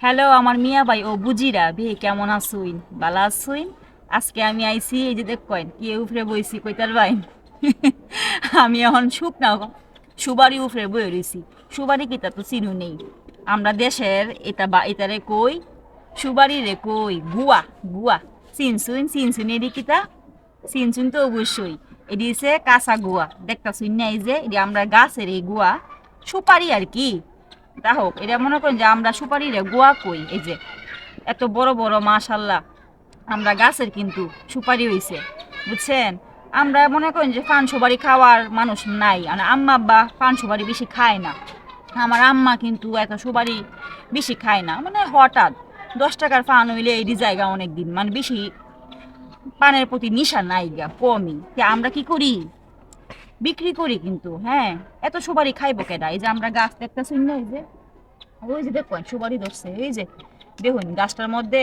Hello আমার মিয়া ভাই। ও বুজিরা, বে, কেমন আসুইন ভালো আসুইন আজকে আমি আইছি, এই যে দেখ কয়েন, কি উফরে বইছি, কইতার ভাই? আমি এখন সুখ না সুবারি উফরে বই রইছি। সুবারি কিতা তো চিনু নেই। আমরা দেশের, এটা বা, এটারে কই? সুবারি রে কই? গুয়া গুয়া। চিনছুন চিনছুন এদি কিতা? চিনছুন তো অবশ্যই। হচ্ছে কাঁচা গুয়া। দেখতা শুন নাই যে এটি আমরা গাছের এই গুয়া। সুপারি আর কি। তা হোক এটা মনে করেন যে আমরা সুপারি রে গোয়া কই? এই যে, এত বড় বড়, মাশাল্লাহ, আমরা গাছের কিন্তু সুপারি হইছে, বুঝছেন? আমরা মনে করেন যে পান সুপারি খাওয়ার মানুষ নাই, আর আম্মা আব্বা পান সুপারি বেশি খায় না। আমার আম্মা কিন্তু এত সুপারি বেশি খায় না মানে হঠাৎ দশ টাকার পান হইলে এই জায়গা অনেক দিন মানে বেশি পানের প্রতি নিশা নাই গা, কমই। তে আমরা কি করি? বিক্রি করি কিন্তু হ্যাঁ। এত সুপারি খাইবো কেডা? এই যে আমরা গাছ দেখতেছি না, এই যে। ওই যে দেখুন সুপারি ধরছে, এই যে। দেখুন, গাছটার মধ্যে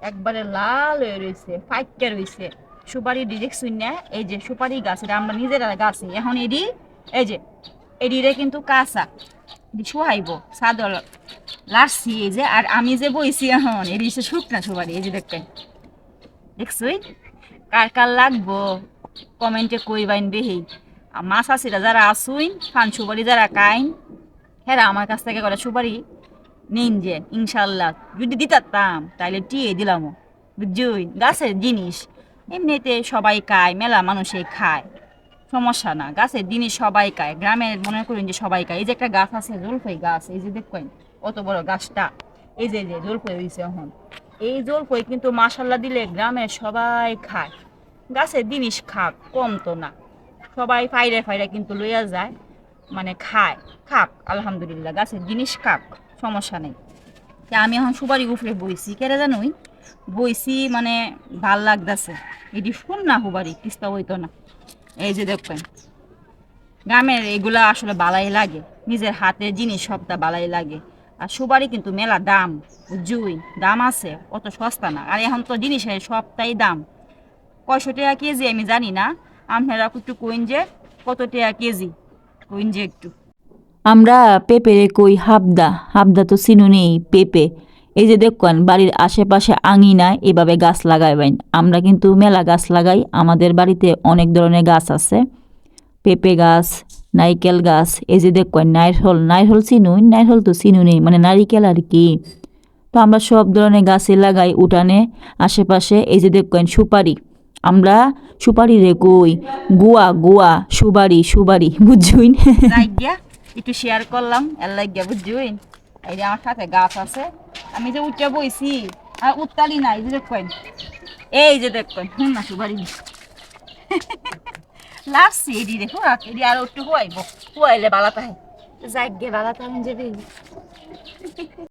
একবারে লাল হয়ে রয়েছে ফাইটটা রয়েছে সুপারি দেখছুন না এই যে সুপারি গাছ, এটা আমরা নিজেরা গাছে। এখন এডি, এই যে, এডিরে কিন্তু কাঁচা। শুহাইব সাদর লাসছি এই যে। আর আমি যে বইছি এখন, এডি সে শুকনা সুপারি, এই যে দেখতেন দেখছুই? কার কার লাগবো? কমেন্টে কইবাইন বেহি মাছ আসিরা যারা আসুইন ফান সুপারি যারা কাইন হ্যাঁ আমার কাছ থেকে করে সুপারি নিন যে ইনশাল্লাহ যদি দিতাম তাহলে টিয়ে দিলাম বুঝছুই? গাছের জিনিস। এমনিতে সবাই খায়, মেলা মানুষে খায়। সমস্যা না, গাছের জিনিস সবাই খায়। গ্রামের মনে করেন যে সবাই খায়। এই যে একটা গাছ আছে, জলফই গাছ, এই যে দেখবেন অত বড় গাছটা। এই যে যে, জলফই হয়েছে এখন। এই জলফই কিন্তু মাসাল্লা দিলে গ্রামের সবাই খায়। গাছের জিনিস খাক, কম তো না। সবাই ফাইরে ফাইরে কিন্তু লইয়া যায় মানে খায়। খাক, আলহামদুলিল্লাহ, গাছের জিনিস খাক, সমস্যা নেই। তা আমি এখন সুপারি উফরে বইছি, কেরে জানুই বইছি মানে ভালো লাগতেছে। এটি শুন না সুপারি, তিস্তা হইতো না। এই যে দেখবেন, গ্রামের এগুলা আসলে বালাই লাগে। নিজের হাতের জিনিস সবটা বালাই লাগে। আর সুপারি কিন্তু মেলা দাম জুই দাম আছে, অত সস্তা না। আর এখন তো জিনিসের সবটাই দাম। কয়শো টাকা কেজি আমি জানি না আপনারা একটু কইন যে কত টাকা কেজি? কইন যে একটু। আমরা পেঁপেরে কই হাবদা হাবদা তো চিনু নেই, পেঁপে। এই যে দেখুন, বাড়ির আশেপাশে আঙিনায় এভাবে গাছ লাগাইবেন। আমরা কিন্তু মেলা গাছ লাগাই, আমাদের বাড়িতে অনেক ধরনের গাছ আছে। পেঁপে গাছ, নারিকেল গাছ, এই যে দেখুন নাইরহল নাইরহল চিনুন নাইরহল তো চিনু নেই মানে নারিকেল আর কি। তো আমরা সব ধরনের গাছে লাগাই উঠানে, আশেপাশে, এই যে দেখুন, সুপারি। আমরা সুপারি রে কই? গুয়া গুয়া সুবারি সুবারি বুঝছুইন লাগিয়া একটু শেয়ার করলাম। এর লাগিয়া বুঝছুই এই যে আমার সাথে গাছ আছে। আমি যে উঠে বইছি আর উত্তালি নাই যে দেখবেন? এই যে দেখবেন হুম না সুপারি লাগছে এডি দেখো এডি আর একটু হুয়াইব। হুয়াইলে বালাতা হয় যাই গে আমি যাবে